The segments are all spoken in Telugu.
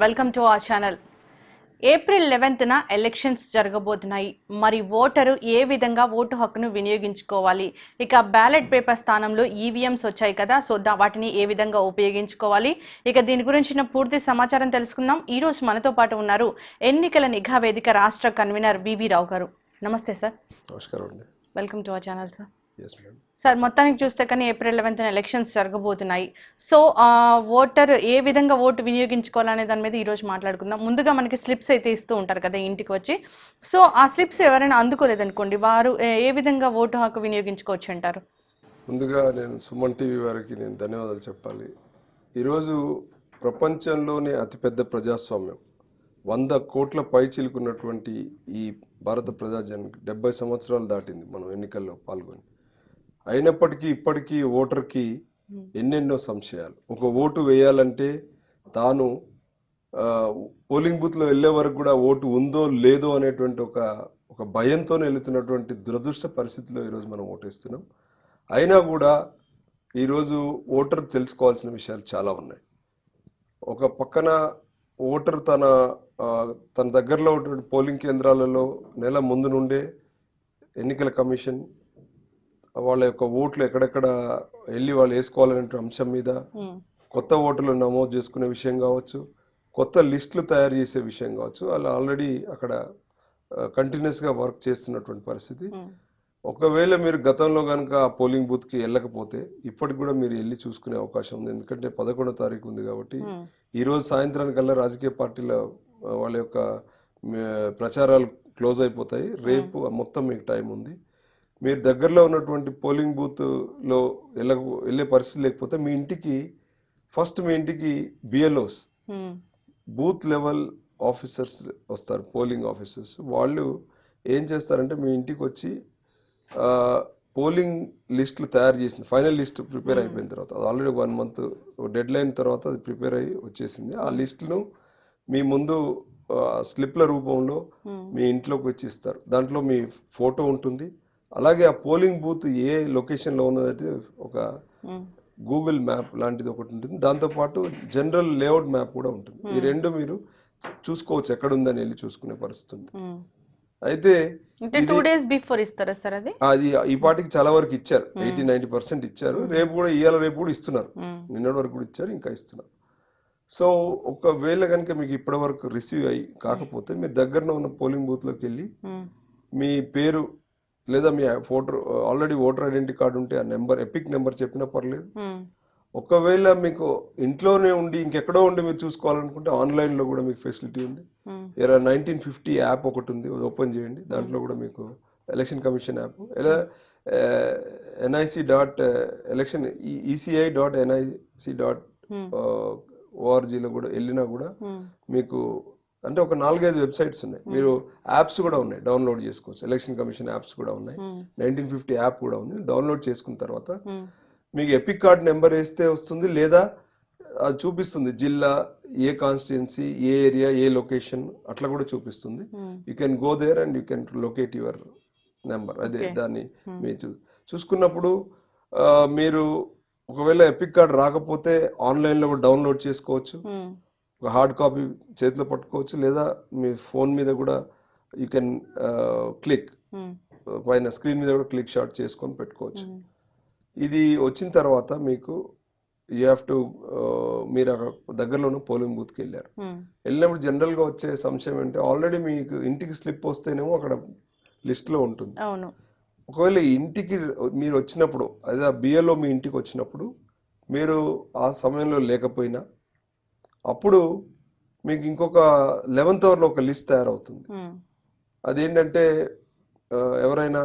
Welcome to our channel April లెవెన్త్న elections జరగబోతున్నాయి. మరి ఓటరు ఏ విధంగా ఓటు హక్కును వినియోగించుకోవాలి? ఇక బ్యాలెట్ పేపర్ స్థానంలో ఈవీఎంస్ వచ్చాయి కదా సో దా వాటిని ఏ విధంగా ఉపయోగించుకోవాలి? ఇక దీని గురించిన పూర్తి సమాచారం తెలుసుకుందాం. ఈ రోజు మనతో పాటు ఉన్నారు ఎన్నికల నిఘా వేదిక రాష్ట్ర కన్వీనర్ బీబీ రావు గారు. నమస్తే సార్. నమస్కారం అండి. Welcome to our channel sir sir మొత్తానికి చూస్తే కానీ ఏప్రిల్ లెవెన్త్న ఎలక్షన్స్ జరగబోతున్నాయి. సో ఓటర్ ఏ విధంగా ఓటు వినియోగించుకోవాలనే దాని మీద ఈరోజు మాట్లాడుకుందాం. ముందుగా మనకి స్లిప్స్ అయితే ఇస్తూ ఉంటారు కదా ఇంటికి వచ్చి సో ఆ స్లిప్స్ ఎవరైనా అందుకోలేదనుకోండి వారు ఏ- విధంగా ఓటు హక్కు వినియోగించుకోవచ్చు అంటారు? ముందుగా నేను సుమన్ టీవీ వారికి నేను ధన్యవాదాలు చెప్పాలి. ఈరోజు ప్రపంచంలోనే అతిపెద్ద ప్రజాస్వామ్యం. వంద కోట్ల పై చిలుకున్నటువంటి ఈ భారత ప్రజాజానికి డెబ్బై సంవత్సరాలు దాటింది మనం ఎన్నికల్లో పాల్గొని. అయినప్పటికీ ఇప్పటికీ ఓటర్కి ఎన్నెన్నో సంశయాలు. ఒక ఓటు వేయాలంటే తాను పోలింగ్ బూత్లో వెళ్ళే వరకు కూడా ఓటు ఉందో లేదో అనేటువంటి ఒక ఒక భయంతో వెళుతున్నటువంటి దురదృష్ట పరిస్థితిలో ఈరోజు మనం ఓటేస్తున్నాం. అయినా కూడా ఈరోజు ఓటర్ తెలుసుకోవాల్సిన విషయాలు చాలా ఉన్నాయి. ఒక పక్కన ఓటర్ తన తన దగ్గరలో ఉన్నటువంటి పోలింగ్ కేంద్రాలలో నెల ముందు నుండే ఎన్నికల కమిషన్ వాళ్ళ యొక్క ఓట్లు ఎక్కడెక్కడ వెళ్ళి వాళ్ళు వేసుకోవాలనే అంశం మీద కొత్త ఓటర్లు నమోదు చేసుకునే విషయం కావచ్చు కొత్త లిస్టులు తయారు చేసే విషయం కావచ్చు వాళ్ళు ఆల్రెడీ అక్కడ కంటిన్యూస్గా వర్క్ చేస్తున్నటువంటి పరిస్థితి. ఒకవేళ మీరు గతంలో కనుక ఆ పోలింగ్ బూత్కి వెళ్ళకపోతే ఇప్పటికి కూడా మీరు వెళ్ళి చూసుకునే అవకాశం ఉంది. ఎందుకంటే పదకొండో తారీఖు ఉంది కాబట్టి ఉమ్, ఈ రోజు సాయంత్రానికల్లా రాజకీయ పార్టీల వాళ్ళ యొక్క ప్రచారాలు క్లోజ్ అయిపోతాయి. రేపు మొత్తం మీకు టైం ఉంది. మీరు దగ్గరలో ఉన్నటువంటి పోలింగ్ బూత్లో వెళ్ళ వెళ్ళే పరిస్థితి లేకపోతే మీ ఇంటికి ఫస్ట్ మీ ఇంటికి బిఎల్ఓస్ బూత్ లెవెల్ ఆఫీసర్స్ వస్తారు పోలింగ్ ఆఫీసర్స్. వాళ్ళు ఏం చేస్తారంటే మీ ఇంటికి వచ్చి పోలింగ్ లిస్టులు తయారు చేసింది. ఫైనల్ లిస్ట్ ప్రిపేర్ అయిపోయిన తర్వాత అది already one month deadline తర్వాత అది ప్రిపేర్ అయ్యి వచ్చేసింది. ఆ లిస్టును మీ ముందు స్లిప్ల రూపంలో మీ ఇంట్లోకి వచ్చి ఇస్తారు. దాంట్లో మీ ఫోటో ఉంటుంది. అలాగే ఆ పోలింగ్ బూత్ ఏ లొకేషన్లో ఉన్నదైతే ఒక గూగుల్ మ్యాప్ లాంటిది ఒకటి ఉంటుంది. దాంతోపాటు జనరల్ లేఅవుట్ మ్యాప్ కూడా ఉంటుంది. ఈ రెండు మీరు చూసుకోవచ్చు ఎక్కడ ఉందని వెళ్ళి చూసుకునే పరిస్థితి ఉంది. అయితే అంటే టూ డేస్ బిఫోర్ ఇస్తారా సార్ అది? అది ఈ పాటికి చాలా వరకు ఇచ్చారు. ఎయిటీ నైన్టీ పర్సెంట్ ఇచ్చారు. రేపు కూడా ఇవాళ రేపు కూడా ఇస్తున్నారు. నిన్నటి వరకు కూడా ఇచ్చారు ఇంకా ఇస్తున్నారు. సో ఒకవేళ కనుక మీకు ఇప్పటి వరకు రిసీవ్ అయ్యి కాకపోతే మీరు దగ్గరలో ఉన్న పోలింగ్ బూత్లోకి వెళ్ళి మీ పేరు లేదా మీ photo already voter identity card ఉంటే ఆ నెంబర్ ఎపిక్ నెంబర్ చెప్పినా పర్లేదు. ఒకవేళ మీకు ఇంట్లోనే ఉండి ఇంకెక్కడో ఉండి మీరు చూసుకోవాలనుకుంటే ఆన్లైన్లో కూడా మీకు ఫెసిలిటీ ఉంది. ఇలా నైన్టీన్ ఫిఫ్టీ యాప్ ఒకటి ఉంది ఓపెన్ చేయండి. దాంట్లో కూడా మీకు ఎలక్షన్ కమిషన్ యాప్. ఇలా NIC dot election ECI dot NIC dot ఓఆర్జీలో కూడా వెళ్ళినా కూడా మీకు అంటే ఒక నాలుగైదు వెబ్సైట్స్ ఉన్నాయి. మీరు యాప్స్ కూడా ఉన్నాయి. డౌన్లోడ్ చేసుకోవచ్చు. ఎలక్షన్ కమిషన్ యాప్స్ కూడా ఉన్నాయి. నైన్టీన్ ఫిఫ్టీ యాప్ కూడా ఉంది. డౌన్లోడ్ చేసుకున్న తర్వాత మీకు ఎపిక్ కార్డ్ నెంబర్ వేస్తే వస్తుంది లేదా అది చూపిస్తుంది. జిల్లా ఏ కాన్స్టిట్యున్సీ ఏ ఏరియా ఏ లొకేషన్ అట్లా కూడా చూపిస్తుంది. You can go there and you can locate your number. అదే దాన్ని మీరు చూసుకున్నప్పుడు మీరు ఒకవేళ ఎపిక్ కార్డ్ రాకపోతే ఆన్లైన్లో కూడా డౌన్లోడ్ చేసుకోవచ్చు. ఒక హార్డ్ కాపీ చేతిలో పట్టుకోవచ్చు లేదా మీ ఫోన్ మీద కూడా యూ కెన్ క్లిక్. ఉమ్, పైన స్క్రీన్ మీద కూడా క్లిక్ షాట్ చేసుకొని పెట్టుకోవచ్చు. ఉమ్, ఇది వచ్చిన తర్వాత మీకు యూ హ్యావ్ టు మీరు అక్కడ దగ్గరలో ఉన్న పోలింగ్ బూత్కి వెళ్ళారు. ఉమ్, వెళ్ళినప్పుడు జనరల్గా వచ్చే సంశయం ఏంటంటే ఆల్రెడీ మీకు ఇంటికి స్లిప్ వస్తేనేమో అక్కడ లిస్ట్లో ఉంటుంది. ఒకవేళ ఇంటికి మీరు వచ్చినప్పుడు అదే బిఏలో మీ ఇంటికి వచ్చినప్పుడు మీరు ఆ సమయంలో లేకపోయినా అప్పుడు మీకు ఇంకొక లెవెన్త్ అవర్లో ఒక లిస్ట్ తయారవుతుంది. అదేంటంటే ఎవరైనా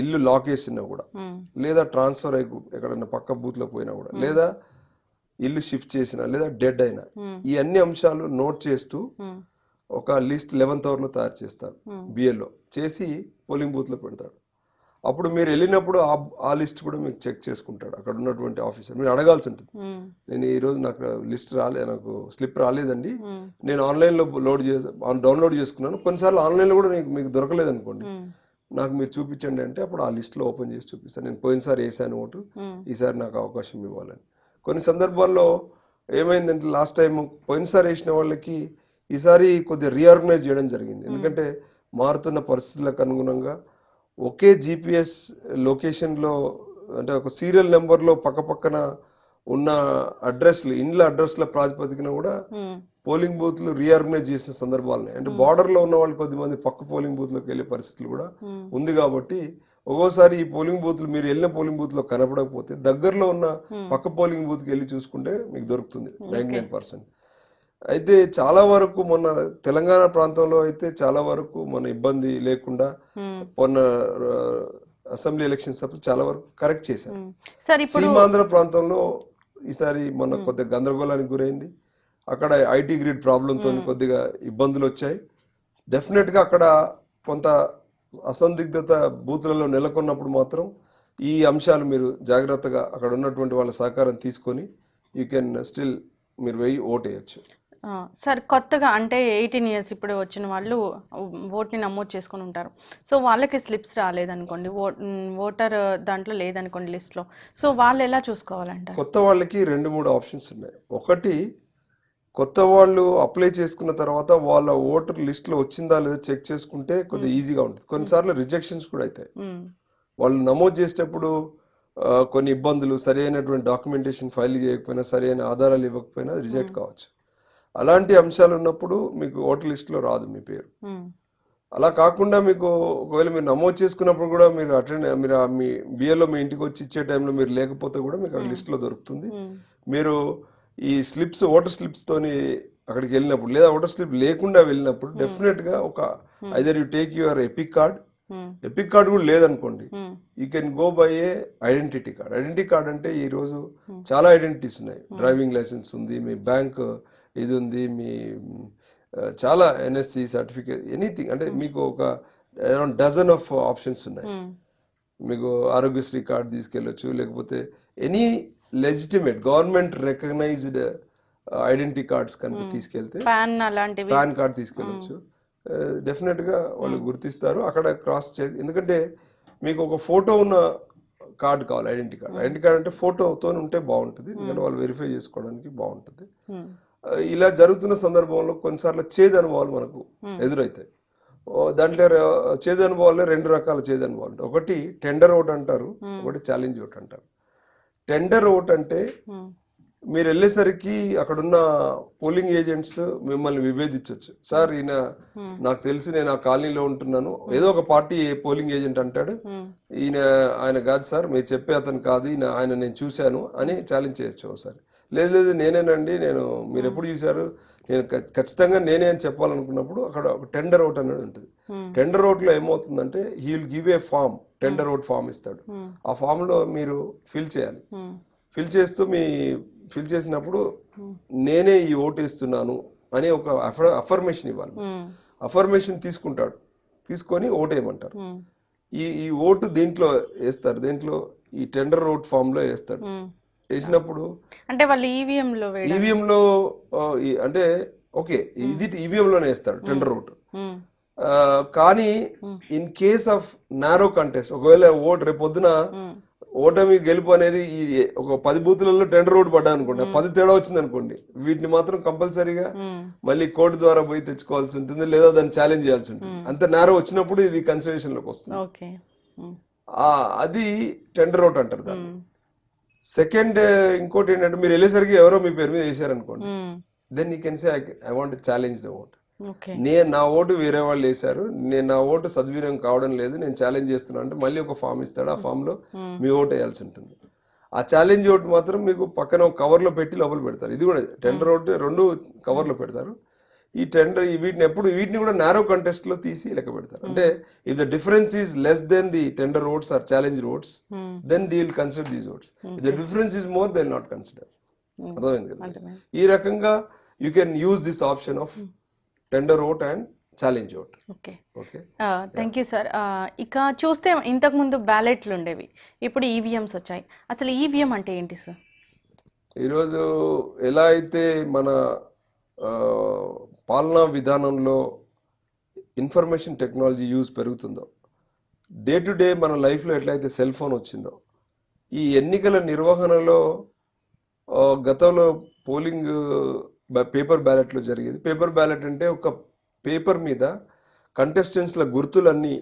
ఇల్లు లాక్ వేసినా కూడా లేదా ట్రాన్స్ఫర్ అయ్యి ఎక్కడైనా పక్క బూత్లో పోయినా కూడా లేదా ఇల్లు షిఫ్ట్ చేసినా లేదా డెడ్ అయినా ఈ అన్ని అంశాలు నోట్ చేస్తూ ఒక లిస్ట్ లెవెన్త్ అవర్లో తయారు చేస్తారు. బిఎల్లో చేసి పోలింగ్ బూత్లో పెడతాడు. అప్పుడు మీరు వెళ్ళినప్పుడు ఆ లిస్ట్ కూడా మీకు చెక్ చేసుకుంటాడు. అక్కడ ఉన్నటువంటి ఆఫీసర్. మీరు అడగాల్సి ఉంటుంది. నేను ఈ రోజు నాకు లిస్ట్ రాలే నాకు స్లిప్ రాలేదండి. నేను ఆన్లైన్లో లోడ్ చేసి డౌన్లోడ్ చేసుకున్నాను. కొన్నిసార్లు ఆన్లైన్లో కూడా మీకు మీకు దొరకలేదు అనుకోండి. నాకు మీరు చూపించండి అంటే అప్పుడు ఆ లిస్ట్లో ఓపెన్ చేసి చూపిస్తాను. నేను పోయినసారి వేసాను ఓటు. ఈసారి నాకు అవకాశం ఇవ్వాలని. కొన్ని సందర్భాల్లో ఏమైందంటే లాస్ట్ టైం పోయినసారి వేసిన వాళ్ళకి ఈసారి కొద్దిగా రీఆర్గనైజ్ చేయడం జరిగింది. ఎందుకంటే మారుతున్న పరిస్థితులకు అనుగుణంగా ఒకే జిపిఎస్ లొకేషన్లో అంటే ఒక సీరియల్ నెంబర్లో పక్క పక్కన ఉన్న అడ్రస్లు ఇండ్ల అడ్రస్ల ప్రాతిపదికన కూడా పోలింగ్ బూత్లు రీఆర్గనైజ్ చేసిన సందర్భాలు ఉన్నాయి అంటే border లో ఉన్న వాళ్ళు కొద్దిమంది పక్క పోలింగ్ బూత్లోకి వెళ్ళే పరిస్థితులు కూడా ఉంది కాబట్టి ఒక్కోసారి ఈ పోలింగ్ బూత్లు మీరు వెళ్ళిన పోలింగ్ బూత్లో కనపడకపోతే దగ్గరలో ఉన్న పక్క పోలింగ్ బూత్కి వెళ్ళి చూసుకుంటే మీకు దొరుకుతుంది నైన్టీ నైన్ పర్సెంట్. అయితే చాలా వరకు మొన్న తెలంగాణ ప్రాంతంలో అయితే చాలా వరకు మన ఇబ్బంది లేకుండా మొన్న అసెంబ్లీ ఎలక్షన్స్ అప్పుడు చాలా వరకు కరెక్ట్ చేశారు. సీమాంధ్ర ప్రాంతంలో ఈసారి మన కొద్దిగా గందరగోళానికి గురైంది. అక్కడ ఐటీ గ్రిడ్ ప్రాబ్లంతో కొద్దిగా ఇబ్బందులు వచ్చాయి. డెఫినెట్గా అక్కడ కొంత అసందిగ్ధత బూతులలో నెలకొన్నప్పుడు మాత్రం ఈ అంశాలు మీరు జాగ్రత్తగా అక్కడ ఉన్నటువంటి వాళ్ళ సహకారం తీసుకొని యూ కెన్ స్టిల్ మీరు వెయ్యి ఓటేయచ్చు. సార్ కొత్తగా అంటే ఎయిటీన్ ఇయర్స్ ఇప్పుడు వచ్చిన వాళ్ళు ఓట్ని నమోదు చేసుకొని ఉంటారు. సో వాళ్ళకి స్లిప్స్ రాలేదనుకోండి ఓ ఓటర్ దాంట్లో లేదనుకోండి లిస్ట్లో. సో వాళ్ళు ఎలా చూసుకోవాలంటారు? కొత్త వాళ్ళకి రెండు మూడు ఆప్షన్స్ ఉన్నాయి. ఒకటి కొత్త వాళ్ళు అప్లై చేసుకున్న తర్వాత వాళ్ళ ఓటర్ లిస్ట్లో వచ్చిందా లేదా చెక్ చేసుకుంటే కొద్దిగా ఈజీగా ఉంటుంది. కొన్నిసార్లు రిజెక్షన్స్ కూడా అవుతాయి. వాళ్ళు నమోదు చేసేటప్పుడు కొన్ని ఇబ్బందులు సరైనటువంటి డాక్యుమెంటేషన్ ఫైల్ చేయకపోయినా సరైన ఆధారాలు ఇవ్వకపోయినా రిజెక్ట్ కావచ్చు. అలాంటి అంశాలు ఉన్నప్పుడు మీకు ఓటర్ లిస్ట్లో రాదు మీ పేరు. అలా కాకుండా మీకు ఒకవేళ మీరు నమోదు చేసుకున్నప్పుడు కూడా మీరు అటెండ్ మీరు మీ బిఏలో మీ ఇంటికి వచ్చి ఇచ్చే టైంలో మీరు లేకపోతే కూడా మీకు ఆ లిస్ట్లో దొరుకుతుంది. మీరు ఈ స్లిప్స్ ఓటర్ స్లిప్స్ తోని అక్కడికి వెళ్ళినప్పుడు లేదా ఓటర్ స్లిప్ లేకుండా వెళ్ళినప్పుడు డెఫినెట్గా ఒక either you take your EPIC card. EPIC card కూడా లేదనుకోండి you can go by a identity card. Identity card అంటే ఈ రోజు చాలా ఐడెంటిటీస్ ఉన్నాయి. డ్రైవింగ్ లైసెన్స్ ఉంది మీ బ్యాంక్ ఇది ఉంది మీ చాలా ఎన్ఎస్సి సర్టిఫికేట్ ఎనీథింగ్ అంటే మీకు ఒక అరౌండ్ డజన్ ఆఫ్ ఆప్షన్స్ ఉన్నాయి. ఉమ్, మీకు ఆరోగ్యశ్రీ కార్డ్ తీసుకెళ్ళొచ్చు లేకపోతే any legitimate government recognized identity cards కనుక తీసుకెళ్తే పాన్ కార్డ్ తీసుకెళ్ళొచ్చు. డెఫినెట్గా వాళ్ళు గుర్తిస్తారు. అక్కడ క్రాస్ చెక్ ఎందుకంటే మీకు ఒక ఫోటో ఉన్న కార్డ్ కావాలి ఐడెంటిటీ కార్డ్ ఐడెంటిటీ కార్డ్ అంటే ఫోటోతో ఉంటే బాగుంటుంది. ఎందుకంటే వాళ్ళు వెరిఫై చేసుకోవడానికి బాగుంటుంది. ఇలా జరుగుతున్న సందర్భంలో కొన్నిసార్లు చేదు అనుభవాలు మనకు ఎదురవుతాయి. ఓ, దాంట్లో చేదు అనుభవాల్లో రెండు రకాల చేదు అనుభవాలు ఉంటాయి. ఒకటి టెండర్ ఓట్ అంటారు ఒకటి ఛాలెంజ్ ఓట్ అంటారు. టెండర్ ఓట్ అంటే ఉమ్, మీరు వెళ్ళేసరికి అక్కడున్న పోలింగ్ ఏజెంట్స్ మిమ్మల్ని విభేదించవచ్చు సార్ ఈయన నాకు తెలిసి నేను ఆ కాలనీలో ఉంటున్నాను. ఏదో ఒక పార్టీ పోలింగ్ ఏజెంట్ అంటాడు. ఈయన ఆయన కాదు సార్ మీరు చెప్పే అతను కాదు ఈయన ఆయన నేను చూశాను అని ఛాలెంజ్ చేయొచ్చు ఒకసారి. లేదు లేదు నేనేనండి నేను మీరు ఎప్పుడు చూశారు? నేను ఖచ్చితంగా నేనే అని చెప్పాలనుకున్నప్పుడు అక్కడ ఒక టెండర్ అవుట్ అనేది ఉంటుంది. టెండర్ అవుట్లో ఏమవుతుందంటే he will give a form tender out form ఇస్తాడు. ఆ ఫామ్లో మీరు ఫిల్ చేయాలి. ఫిల్ చేస్తూ మీ ఫిల్ చేసినప్పుడు నేనే ఈ ఓటు ఇస్తున్నాను అని ఒక అఫర్మేషన్ ఇవ్వాలి. అఫర్మేషన్ తీసుకుంటాడు. తీసుకొని ఓటు వేయమంటారు. ఉమ్, ఈ ఈ ఓటు దీంట్లో వేస్తారు? దీంట్లో? ఈ టెండర్ ఓట్ ఫామ్లో వేస్తాడు. వేసినప్పుడు అంటే వాళ్ళు ఈవీఎం లో వేయడం ఈవీఎం లో ఆ, ఈ- అంటే ఓకే ఇది ఈవీఎం లోనే వేస్తాడు టెండర్ ఓట్ ఆ, కానీ in case of narrow contest ఒకవేళ ఓట్ రేపు పొద్దున ఓటమి గెలుపు అనేది ఈ ఒక పది బూతులలో టెండర్ ఓట్ పడ్డా అనుకోండి పది తేడా వచ్చింది అనుకోండి వీటిని మాత్రం కంపల్సరీగా మళ్ళీ కోర్టు ద్వారా పోయి తెచ్చుకోవాల్సి ఉంటుంది లేదా దాన్ని ఛాలెంజ్ చేయాల్సి ఉంటుంది. అంత నేరో వచ్చినప్పుడు ఇది కన్సిడరేషన్లోకి వస్తుంది. అది టెండర్ అవుట్ అంటారు దాన్ని. సెకండ్ ఇంకోటి ఏంటంటే మీరు వెళ్ళేసరికి ఎవరో మీ పేరు మీద వేసారనుకోండి then you can say I want challenge the vote నేను నా ఓటు వేరే వాళ్ళు వేశారు. నేను నా ఓటు సద్వినియోగం కావడం లేదు. నేను ఛాలెంజ్ చేస్తున్నా అంటే మళ్ళీ ఒక ఫామ్ ఇస్తాడు. ఆ ఫామ్లో మీ ఓటు వేయాల్సి ఉంటుంది. ఆ ఛాలెంజ్ ఓటు మాత్రం మీకు పక్కన ఒక కవర్లో పెట్టి లోపల పెడతారు. ఇది కూడా టెండర్ ఓటు రెండు కవర్లో పెడతారు. ఈ టెండర్ వీటిని ఎప్పుడు వీటిని కూడా నారో కంటెస్ట్లో తీసి లెక్క పెడతారు. అంటే if the difference is less then the tender votes or challenge votes um, then the will consider these votes if the difference is more then not consider. అర్థమైంది కదా. ఈ రకంగా you can use this option of tender vote and challenge vote okay okay thank you sir ఇక చూస్తే ఇంతకుముందు బ్యాలెట్లు ఉండేవి. ఇప్పుడు ఈవీఎంస్ వచ్చాయి. అసలు ఈవీఎం అంటే ఏంటి సార్ ఈరోజు ఎలా అయితే మన ఆ, పాలనా విధానంలో ఇన్ఫర్మేషన్ టెక్నాలజీ యూజ్ పెరుగుతుందో డే టు డే మన లైఫ్లో ఎట్లయితే సెల్ ఫోన్ వచ్చిందో ఈ ఎన్నికల నిర్వహణలో గతంలో పోలింగ్ పేపర్ బ్యాలెట్లో జరిగేది. పేపర్ బ్యాలెట్ అంటే ఒక పేపర్ మీద కంటెస్టెంట్స్ల గుర్తులన్నీ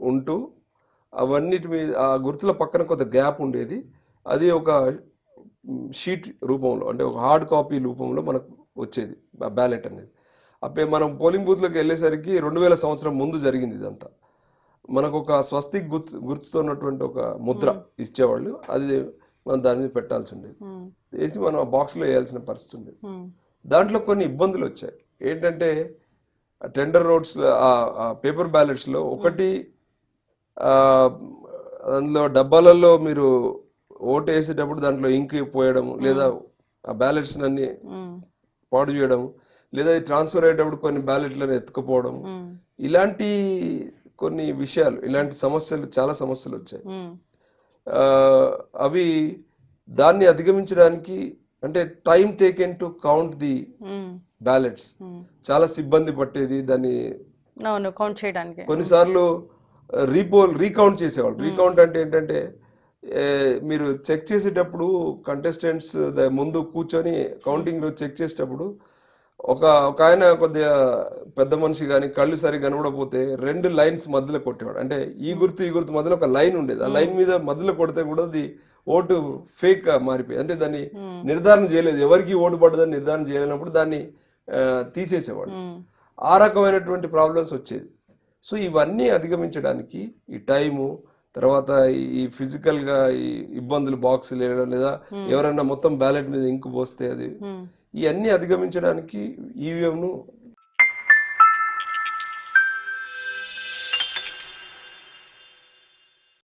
ఉంటూ అవన్నిటి మీద ఆ గుర్తుల పక్కన కొంత గ్యాప్ ఉండేది. అది ఒక షీట్ రూపంలో అంటే ఒక హార్డ్ కాపీ రూపంలో మనకు వచ్చేది బ్యాలెట్ అనేది. అప్పుడే మనం పోలింగ్ బూత్లోకి వెళ్ళేసరికి రెండు వేల సంవత్సరం ముందు జరిగింది ఇదంతా. మనకు ఒక స్వస్తిక్ గుర్తు గుర్తుతో ఉన్నటువంటి ఒక ముద్ర ఇచ్చేవాళ్ళు. అది మనం దాని మీద పెట్టాల్సి ఉండేది. వేసి మనం ఆ బాక్స్లో వేయాల్సిన పరిస్థితి ఉండేది. దాంట్లో కొన్ని ఇబ్బందులు వచ్చాయి. ఏంటంటే టెండర్ రోడ్స్ పేపర్ బ్యాలెట్స్లో ఒకటి అందులో డబ్బాలలో మీరు ఓటు వేసేటప్పుడు దాంట్లో ఇంక్ పోయడం లేదా ఆ బ్యాలెట్స్ అన్ని పాడు చేయడం లేదా ట్రాన్స్ఫర్ అయ్యేటప్పుడు కొన్ని బ్యాలెట్లను ఎత్తుకుపోవడం. ఇలాంటి కొన్ని విషయాలు ఇలాంటి సమస్యలు చాలా సమస్యలు వచ్చాయి. అవి దాన్ని అధిగమించడానికి అంటే time taken to count the ballots. చాలా సిబ్బంది పట్టేది దాన్ని కౌంట్ చేయడానికి. కొన్నిసార్లు రీపోల్ రీకౌంట్ చేసేవాళ్ళు. రీకౌంట్ అంటే ఏంటంటే మీరు చెక్ చేసేటప్పుడు కంటెస్టెంట్స్ ముందు కూర్చొని కౌంటింగ్ రోజు చెక్ చేసేటప్పుడు ఒక ఒక ఆయన కొద్దిగా పెద్ద మనిషి కానీ కళ్ళు సరి కనబడకపోతే రెండు లైన్స్ మధ్యలో కొట్టేవాడు. అంటే ఈ గుర్తు ఈ గుర్తు మధ్యలో ఒక లైన్ ఉండేది. ఆ లైన్ మీద మధ్యలో కొడితే కూడా అది ఓటు ఫేక్గా మారిపోయి అంటే దాన్ని నిర్ధారణ చేయలేదు. ఎవరికి ఓటు పడ్డదని నిర్ధారణ చేయలేనప్పుడు దాన్ని తీసేసేవాడు. ఆ రకమైనటువంటి ప్రాబ్లమ్స్ వచ్చేది. సో ఇవన్నీ అధిగమించడానికి ఈ టైము తర్వాత ఈ- ఈ physical గా ఈ ఇబ్బందులు బాక్స్ లేయడం లేదా ఎవరైనా మొత్తం బ్యాలెట్ మీద ఇంకు పోస్తే అది ఇవన్నీ అధిగమించడానికి ఈవీఎంను